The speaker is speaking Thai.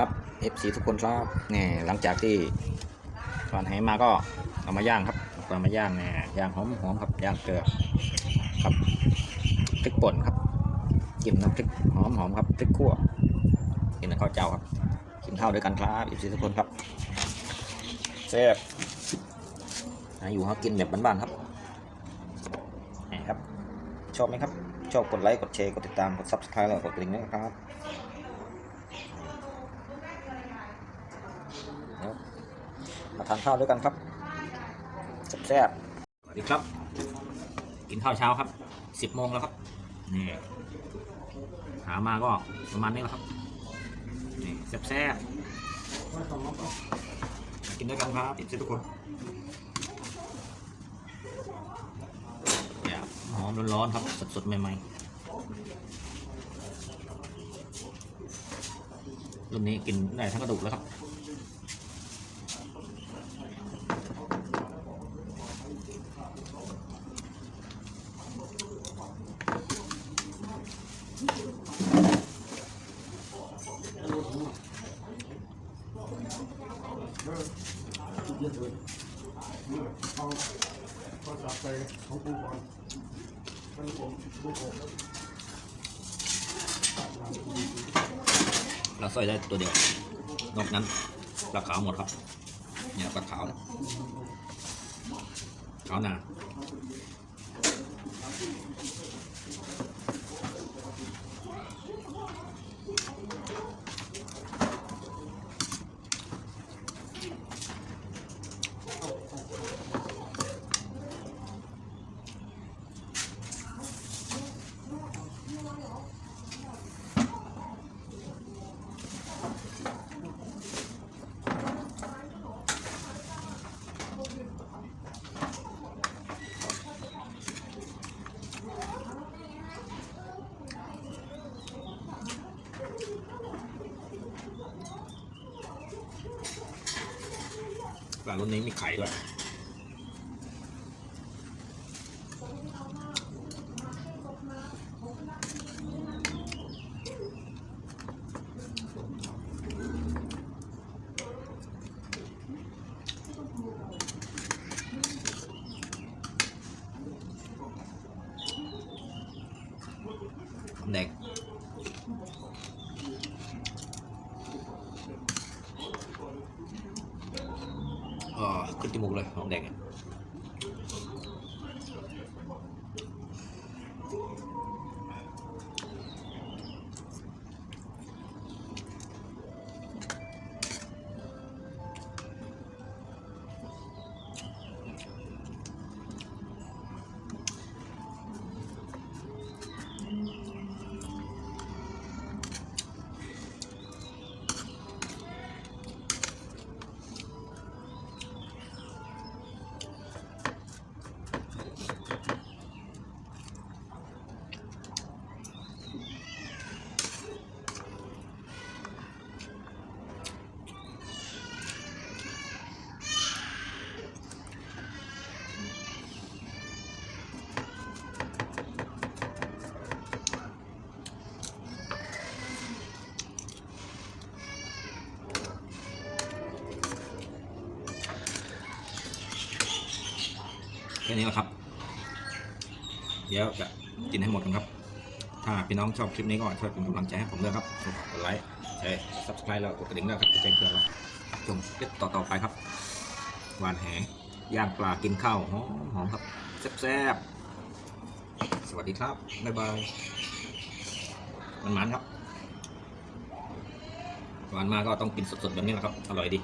ครับ FC ทุกคนครับนี่หลังจากที่หวานแหมาก็เอามาย่างครับเอามาย่างเนี่ยย่างหอมหอมครับย่างเกลือครับพริกป่นครับกินน้ำพริกหอมหอมครับพริกขั่วกินข้าวเจ้าครับ กินข้าวด้วยกันครับ FC ทุกคนครับแซ่บอยู่เขากินแบบบ้านๆครับนี่ครับ ชอบไหมครับ ชอบกดไลค์กดแชร์กดติดตามกด subscribe แล้วกดกระดิ่งด้วยครับ มาทานข้าวด้วยกันครับแซ่บๆสวัสดีครับ กินข้าวเช้าครับสิบโมงแล้วครับนี่หามาก็ประมาณนี้แหละครับนี่แซ่บๆมากินด้วยกันครับติดทุกคนเนี่ยหอมร้อนๆครับสดๆใหม่ๆรุ่นนี้กินได้ทั้งกระดูกแล้วครับ ก็สับไปของกูก่อนมันผมกูผมเราใส่ได้ตัวเดียวนอกนั้นปลาขาวหมดครับ เนี่ยปลาขาวขาวนา ปลารุ่นนี้มีไข่ด้วยหอมแดง อ๋อขึ้นจมูกเลยหอมแดงอะ ค่นี้แหละครับ เดี๋ยวจะกินให้หมดกันครับ ถ้าพี่น้องชอบคลิปนี้ก็ช่วยเป็นกำลังใจให้ผมด้วยครับกดไลค์แชร์ subscribe แล้วกดกระดิ่งด้วยครับแจ้งเตือนเราชมคลิปต่อๆไปครับหวานแหย่างปลากินข้าวหอมหอมครับแซ่บๆสวัสดีครับบ๊ายบายมันมันครับหวานมาก็ต้องกินสดๆแบบนี้แหละครับ อร่อยดี